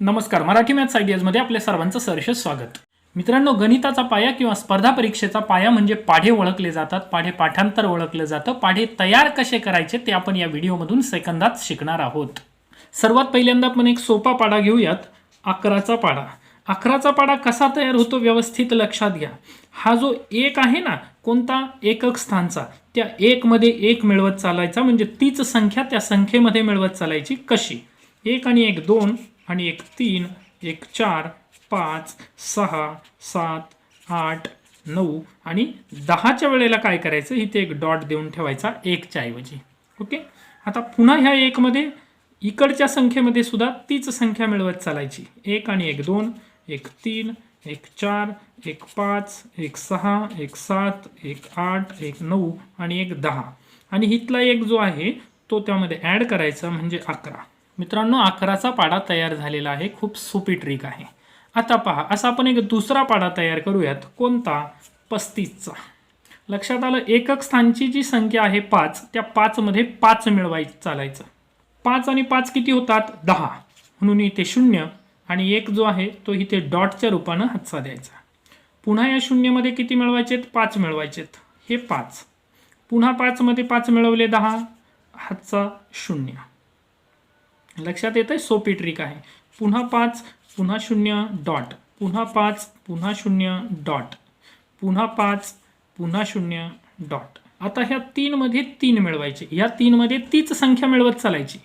नमस्कार मराठी मॅथ्स आयडियाजमध्ये आपल्या सर्वांचं सहर्ष स्वागत. मित्रांनो गणिताचा पाया किंवा स्पर्धा परीक्षेचा पाया म्हणजे पाढे ओळखले जातात पाढे पाठांतर ओळखलं जातं पाढे तयार कसे करायचे ते आपण या व्हिडिओमधून सेकंदात शिकणार आहोत. सर्वात पहिल्यांदा आपण एक सोपा पाडा घेऊयात अकराचा पाडा अकराचा पाडा कसा तयार होतो व्यवस्थित लक्षात घ्या. हा जो एक आहे ना कोणता एकक स्थानचा त्या एकमध्ये एक मिळवत चालायचा म्हणजे तीच संख्या त्या संख्येमध्ये मिळवत चालायची कशी? एक आणि एक दोन आणि एक तीन एक चार पाच सहा सात आठ नऊ आणि दहाच्या वेळेला काय करायचं? इथे एक डॉट देऊन ठेवायचा एकच्या ऐवजी. ओके? आता पुन्हा ह्या एकमध्ये इकडच्या संख्येमध्ये सुद्धा तीच संख्या मिळवत चालायची. एक आणि एक दोन एक तीन एक चार एक पाच एक सहा एक सात एक आठ एक नऊ आणि एक दहा. आणि हितला एक जो आहे तो त्यामध्ये ॲड करायचा म्हणजे अकरा. मित्रांनो अकराचा पाडा तयार झालेला आहे. खूप सोपी ट्रिक आहे. आता पहा असा आपण एक दुसरा पाडा तयार करूयात. कोणता? पस्तीसचा. लक्षात आलं एकक स्थानची जी संख्या आहे पाच त्या पाचमध्ये पाच मिळवाय चालायचं. पाच आणि पाच किती होतात? दहा. म्हणून इथे शून्य आणि एक जो आहे तो इथे डॉटच्या रूपानं हातचा द्यायचा. पुन्हा या शून्यमध्ये किती मिळवायचेत? पाच मिळवायचेत. हे पाच. पुन्हा पाचमध्ये पाच मिळवले दहा. हातचा शून्य. लक्षात येतं आहे सोपी ट्रिक आहे. पुन्हा पाच पुन्हा शून्य डॉट पुन्हा पाच पुन्हा शून्य डॉट पुन्हा पाच पुन्हा शून्य डॉट आता ह्या तीनमध्ये तीन मिळवायचे. या तीनमध्ये तीच संख्या मिळवत चालायची.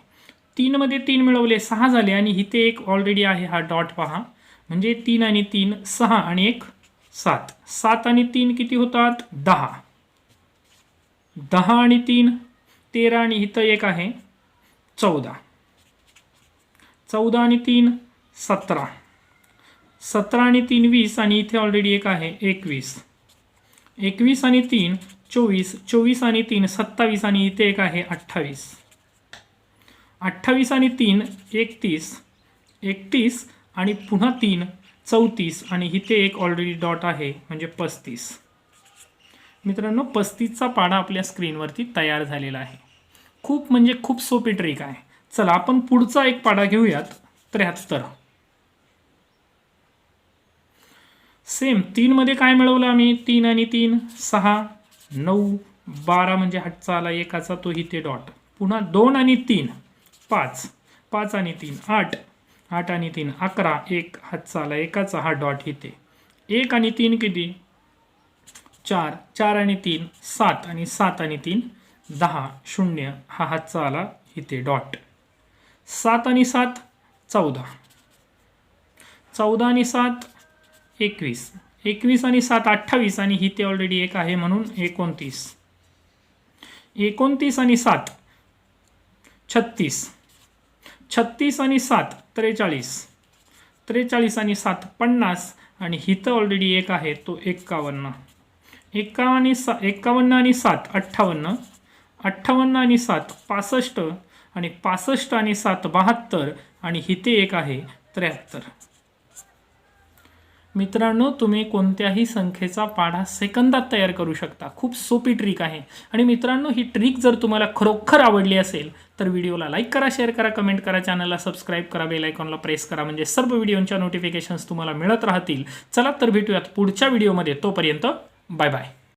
तीनमध्ये तीन मिळवले सहा झाले आणि इथे एक ऑलरेडी आहे हा डॉट पहा. म्हणजे तीन आणि तीन सहा आणि एक सात. सात आणि तीन किती होतात? दहा. दहा आणि तीन तेरा आणि इथं एक आहे चौदा. चौदा आणि तीन सतरा. सतरा आणि तीन वीस आणि इथे ऑलरेडी एक आहे एकवीस. एकवीस आणि तीन चोवीस. चोवीस आणि तीन सत्तावीस आणि इथे एक आहे अठ्ठावीस. अठ्ठावीस आणि तीन एकतीस. एकतीस आणि पुन्हा तीन चौतीस आणि इथे एक ऑलरेडी डॉट आहे म्हणजे पस्तीस. मित्रांनो पस्तीसचा पाडा आपल्या स्क्रीनवरती तयार झालेला आहे. खूप म्हणजे खूप सोपी ट्रिक आहे. चला आपण पुढचा एक पाडा घेऊयात. त्र्याहत्तर. सेम तीनमध्ये काय मिळवलं आम्ही? तीन आणि तीन सहा नऊ बारा म्हणजे हातचा आला एकाचा तो इथे डॉट पुन्हा दोन आणि तीन पाच. पाच आणि तीन आठ. आठ आणि तीन अकरा. एक हातचा आला एकाचा हा डॉट इथे एक आणि तीन किती? चार. चार आणि तीन सात. आणि सात आणि तीन दहा. शून्य. हा हातचा आला इथे डॉट सात आणि सात चौदा. चौदा आणि सात एकवीस. एकवीस आणि सात अठ्ठावीस आणि इथे ऑलरेडी एक आहे म्हणून एकोणतीस. एकोणतीस आणि सात छत्तीस. छत्तीस आणि सात त्रेचाळीस. त्रेचाळीस आणि सात पन्नास आणि हिथं ऑलरेडी एक आहे तो एक्कावन्न. एक्कावन्न सा एक्कावन्न आणि सात अठ्ठावन्न. अठ्ठावन्न आणि सात पासष्ट. आणि पासष्ट आणि सात बहात्तर आणि हिते एक आहे त्र्याहत्तर. मित्रांनो तुम्ही कोणत्याही संख्येचा पाढा सेकंदात तयार करू शकता. खूप सोपी ट्रिक आहे. आणि मित्रांनो ही ट्रिक जर तुम्हाला खरोखर आवडली असेल तर व्हिडिओला लाईक करा शेअर करा कमेंट करा चॅनलला सबस्क्राईब करा बेल आयकॉनला प्रेस करा म्हणजे सर्व व्हिडिओंच्या नोटिफिकेशन्स तुम्हाला मिळत राहतील. चला तर भेटूयात पुढच्या व्हिडिओमध्ये. तोपर्यंत बाय बाय.